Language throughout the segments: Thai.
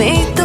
me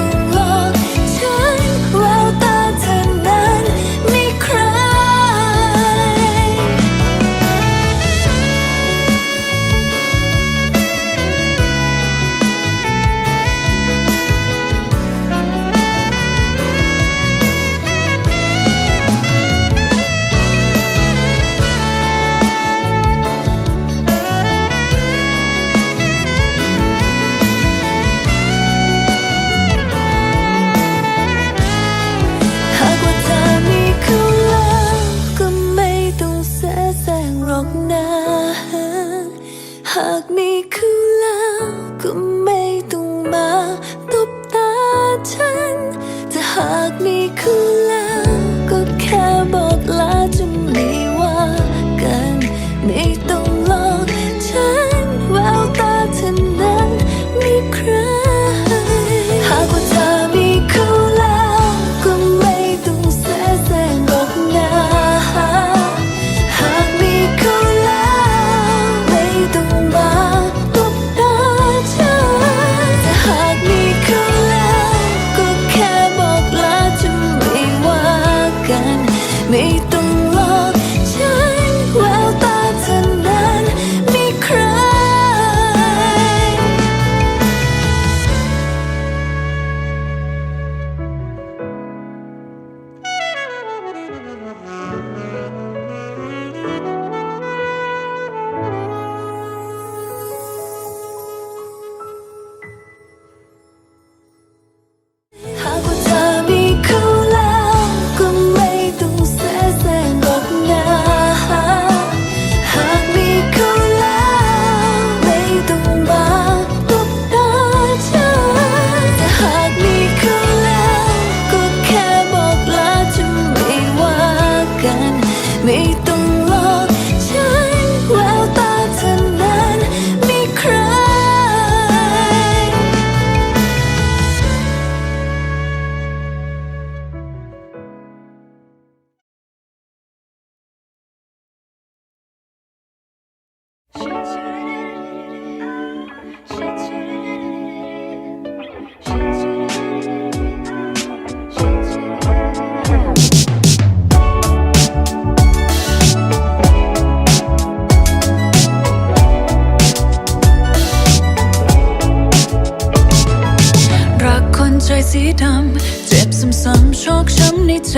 ดำ เจ็บซ้ำๆชอกช้ำในใจ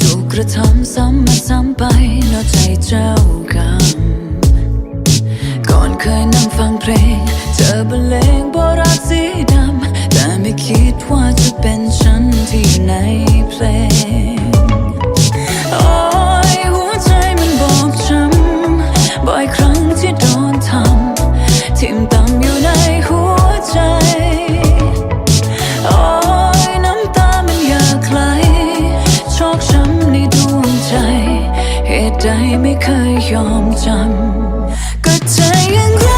ถูกกระทำซ้ำมาซ้ำไปนอกใจเจ้ากรรม ก่อนเคยนั่งฟังเพลง เธอบรรเลงบรักสีดำ แต่ไม่คิดว่าจะเป็นฉันที่ในเพลง ใจไม่เคยยอมจำก็ใจยัง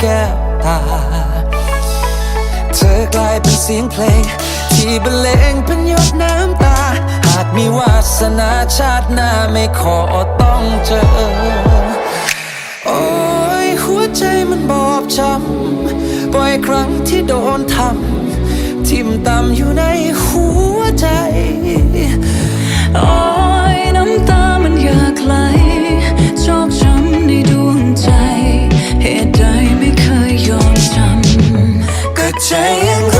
แก้วตา เธอกลายเป็นเสียงเพลง ที่บรรเลงเป็นหยดน้ำตา หากมีวาสนาชาติหน้าไม่ขอต้องเจอ โอ้ยหัวใจมันบอบช้ำบ่อยครั้งที่โดนทำทิ่มตำอยู่ในหัวใจ โอ้ำก็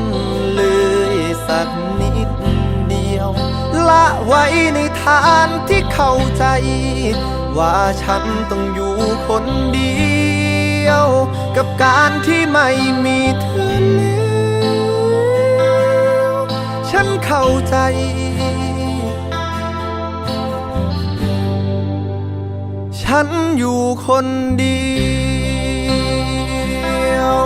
ละไว้ในทางที่เข้าใจ ว่าฉันต้องอยู่คนเดียว กับการที่ไม่มีเธอแล้วฉันเข้าใจฉันอยู่คนเดียว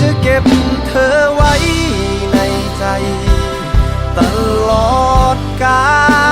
จะเก็บเธอไว้ในใจ ตลอดกาล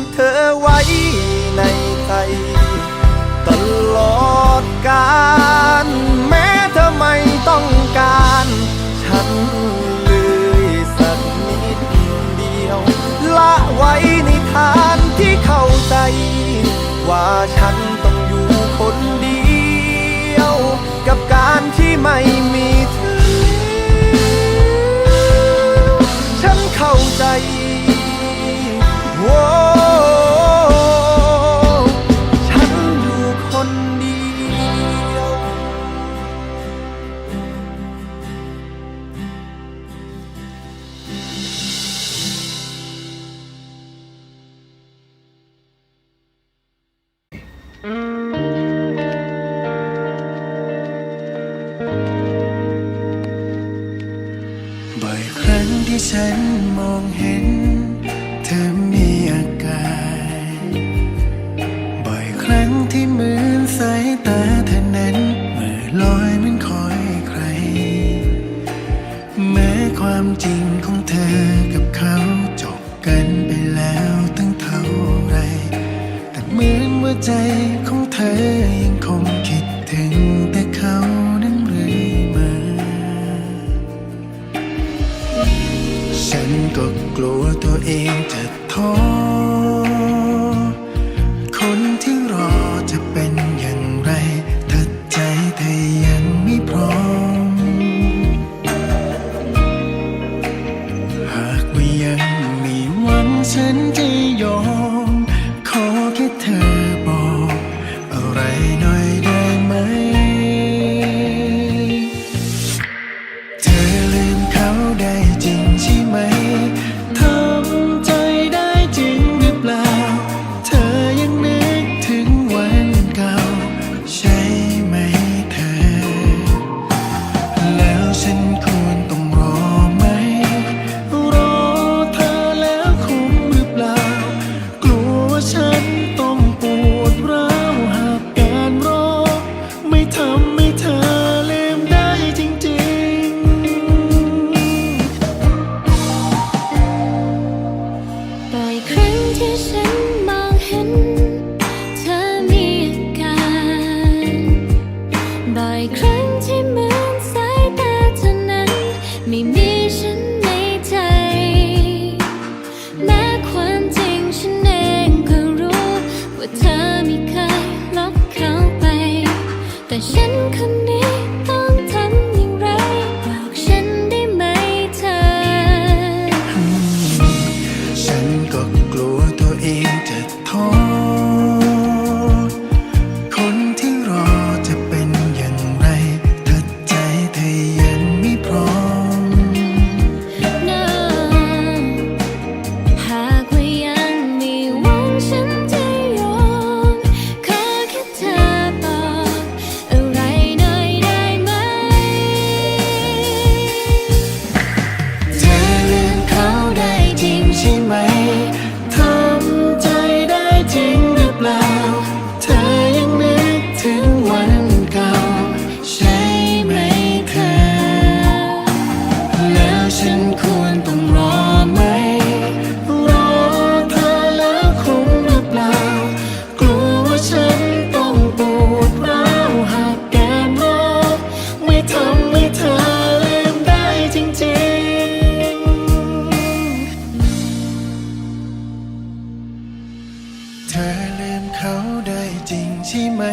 ธอไว้ในใจตลอด ฉันมองเห็น เธอมีอาการบ่อยครั้งที่เหมือนสายตาเธอนั้นเมื่อลอยเหมือนคอยใคร แม้ความจริงของเธอกับเขาจบกันไปแล้วตั้งเท่าไร แต่เหมือนว่าใจ เขาได้จริงใช่ไหม